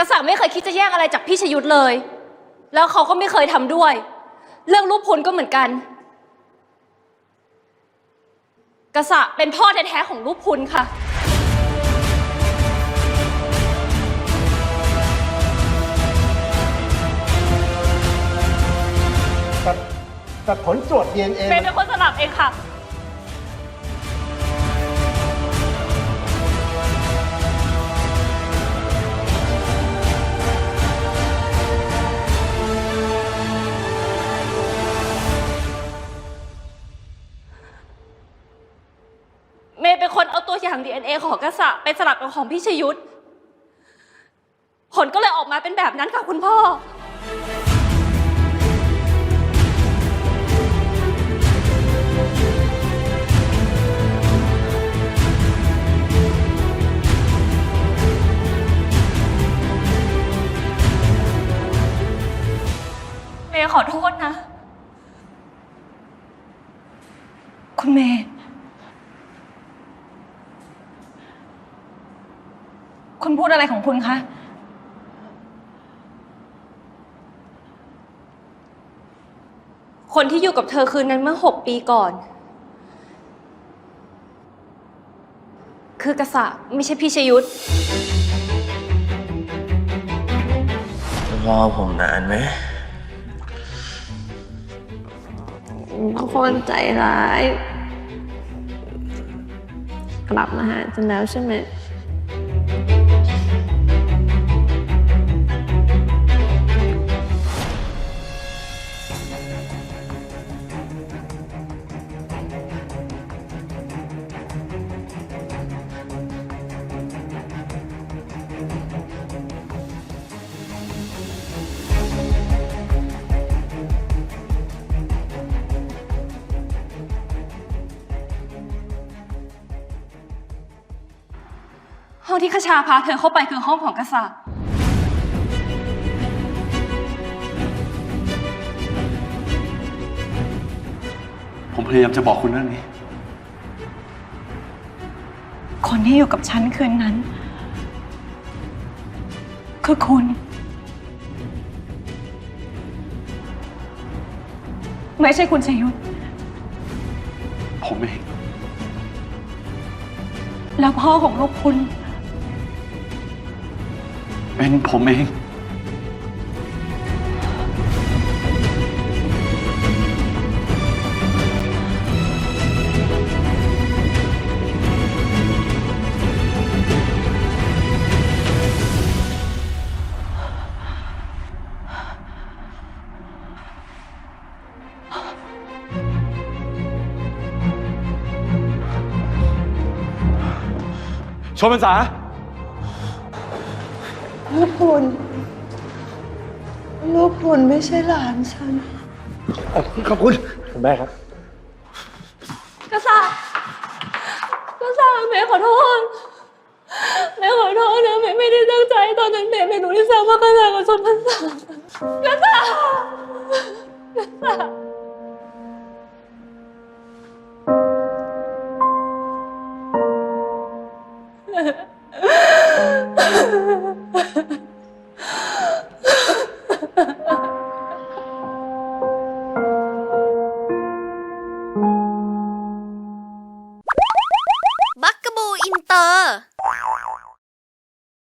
กษัตริย์ไม่เคยคิดจะแย่งอะไรจากพี่ชยุทธเลย แล้วเขาก็ไม่เคยทำด้วย เรื่องรูปพลก็เหมือนกัน กษัตริย์เป็นพ่อแท้ๆของรูปพลค่ะ แต่แต่ผลตรวจ DNA เมย์เป็นคนสลับเองค่ะ DNA ของกษัตริย์ไปสลับกับของพี่ชยุทธผลก็เลยออกมาเป็นแบบนั้นค่ะคุณพ่อ เมย์ขอโทษนะ คุณเมย์ คุณพูดอะไรของคุณคะ คนที่อยู่กับเธอคืนนั้นเมื่อหกปีก่อน คือกษัตริย์ไม่ใช่พี่ชยุทธรอผมนานไหมคนใจร้าย กลับมาหาฉันแล้วใช่ไหม ห้องที่ขชาพาเธอเข้าไปคือห้องของกษัตริย์ ผมพยายามจะบอกคุณเรื่องนี้ คนที่อยู่กับฉันคืนนั้น คือคุณ ไม่ใช่คุณชยุทธผมเอง แล้วพ่อของลูกคุณ เป็นผมเอง ชมพรรษา ลูกคุณ ลูกคุณไม่ใช่หลานฉัน ขอบคุณคุณแม่ครับ กษัตริย์กษัตริย์เมย์ขอโทษเมย์ขอโทษนะเมย์ไม่ได้